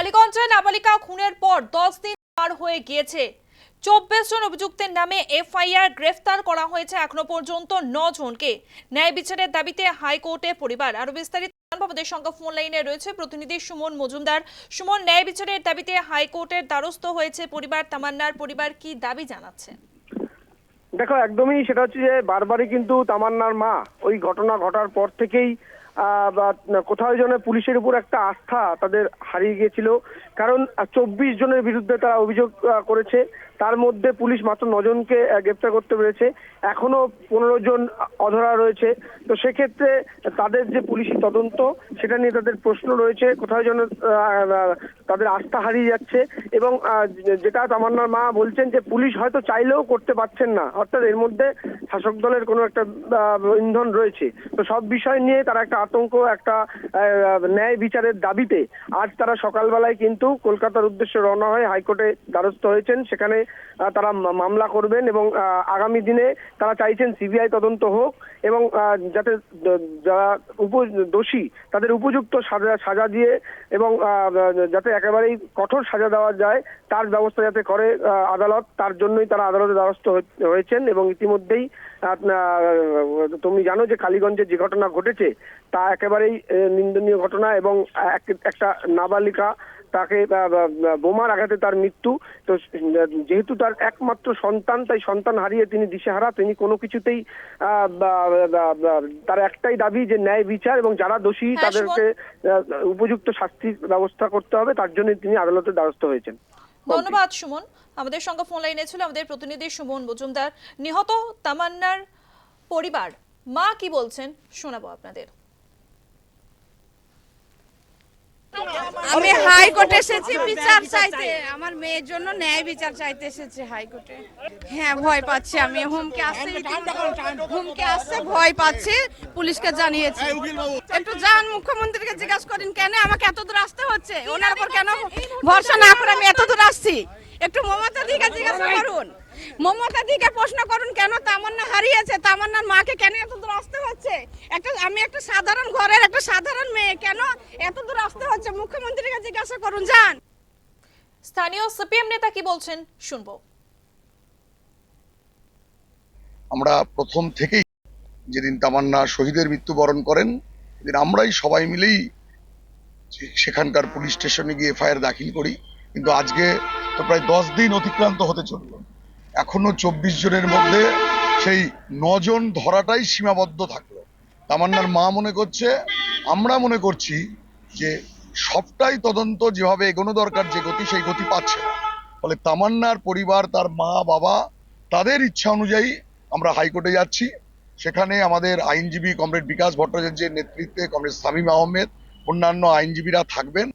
কালীগঞ্জে নাবালিকা খুনের পর দশ দিন পার হয়ে গিয়েছে। চব্বিশ জন অভিযুক্তের নামে এফআইআর গ্রেফতার করা হয়েছে এখনও পর্যন্ত ন জনকে। ন্যায় বিচারের দাবিতে হাইকোর্টে পরিবার। আরও বিস্তারিত আমাদের সঙ্গে ফোন লাইনে রয়েছে প্রতিনিধি সুমন মজুমদার। সুমন, ন্যায় বিচারের দাবিতে হাইকোর্টের দ্বারস্থ হয়েছে পরিবার। তামান্নার পরিবার কি দাবি জানাচ্ছে? দেখো, একদমই সেটা হচ্ছে যে বারবারই কিন্তু তামান্নার মা ওই ঘটনা ঘটার পর থেকেই বা কোথাও যেন পুলিশের উপর একটা আস্থা তাদের হারিয়ে গিয়েছিল। কারণ চব্বিশ জনের বিরুদ্ধে তারা অভিযোগ করেছে। তার মধ্যে পুলিশ মাত্র নজনকে গ্রেপ্তার করতে পেরেছে। এখনও পনেরো জন অধরা রয়েছে। তো সেক্ষেত্রে তাদের যে পুলিশি তদন্ত, সেটা নিয়ে তাদের প্রশ্ন রয়েছে। কোথাও যেন তাদের আস্থা হারিয়ে যাচ্ছে এবং যেটা তামান্নার মা বলছেন যে পুলিশ হয়তো চাইলেও করতে পারছেন না। অর্থাৎ এর মধ্যে শাসক দলের কোনো একটা ইন্ধন রয়েছে। তো সব বিষয় নিয়ে তারা একটা আতঙ্ক, একটা ন্যায় বিচারের দাবিতে আজ তারা সকালবেলায় কিন্তু কলকাতার উদ্দেশ্যে রওনা হয়ে হাইকোর্টে দ্বারস্থ হয়েছেন। সেখানে তারা মামলা করবেন এবং আগামী দিনে তারা চাইছেন সিবিআই তদন্ত হোক এবং যাতে যারা উপ দোষী তাদের উপযুক্ত সাজা সাজা দিয়ে এবং যাতে একেবারেই কঠোর সাজা দেওয়া যায় তার ব্যবস্থা যাতে করে আদালত তার জন্যই তারা আদালতে দ্বারস্থ হয়েছেন এবং ইতিমধ্যেই তুমি জানো যে কালীগঞ্জে যে ঘটনা ঘটেছে তা একেবারেই নিন্দনীয় ঘটনা এবং এক- একটা নাবালিকা তাকে বোমার আঘাতে তার মৃত্যু। তো যেহেতু তার একমাত্র সন্তান তাই সন্তান হারিয়ে তিনি দিশেহারা। তিনি কোনো কিছুতেই তার একটাই দাবি যে ন্যায় বিচার এবং যারা দোষী হ্যাঁ, তাদেরকে উপযুক্ত শাস্তির ব্যবস্থা করতে হবে। তার জন্য তিনি আদালতে দ্বারস্থ হয়েছেন। ধন্যবাদ সুমন। আমাদের সঙ্গে ফোন লাইনে ছিল আমাদের প্রতিনিধি সুমন মজুমদার। নিহত তামান্নার পরিবার মা কি বলছেন? শোনাবো আপনাদের। আমি হাইকোর্টে এসেছি বিচার চাইতে। আমার মেয়ের জন্য ন্যায় বিচার চাইতে এসেছি হাইকোর্টে হ্যাঁ ভয় পাচ্ছি আমি। হুমকে আসছে হুমকে আসছে ভয় পাচ্ছি পুলিশকে জানিয়েছি। একটু যান মুখ্যমন্ত্রীকে জিজ্ঞাসা করেন কেন আমাকে এত দূর আসতে হচ্ছে? ওনার উপর কেন ভরসা না করে আমি এত দূর আসছি? একটু মমতা দিকে জিজ্ঞাসা করুন। মমতা দিকে প্রশ্ন করুন কেন তামান্না হারিয়েছে? তামান্নার মাকে কেন এত দূর আসতে হচ্ছে? একটা আমি একটা সাধারণ ঘরের একটা সাধারণ মেয়ে কেন এত দূর আসতে হচ্ছে? মুখ্যমন্ত্রীকে জিজ্ঞাসা করুন যান। স্থানীয় সিপিএম নেতা কি বলছেন? শুনব। আমরা প্রথম থেকেই যেদিন তামান্না শহীদের মৃত্যুবরণ করেন সেদিন আমরাই সবাই মিলেই সেখানকার পুলিশ স্টেশনে গিয়ে এফআইআর দাখিল করি। কিন্তু আজকে তো প্রায় দশ দিন অতিক্রান্ত হতে চলল। এখনও চব্বিশ জনের মধ্যে সেই নজন ধরাটাই সীমাবদ্ধ থাকল। তামান্নার মা মনে করছে, আমরা মনে করছি যে সবটাই তদন্ত যেভাবে এগোনো দরকার যে গতি, সেই গতি পাচ্ছে না। ফলে তামান্নার পরিবার, তার মা, বাবা, তাদের ইচ্ছা অনুযায়ী আমরা হাইকোর্টে যাচ্ছি। সেখানে আমাদের আইনজীবী কমরেড বিকাশ ভট্টাচার্যের নেতৃত্বে কমরেড সামিম আহমেদ, অন্যান্য আইনজীবীরা থাকবেন।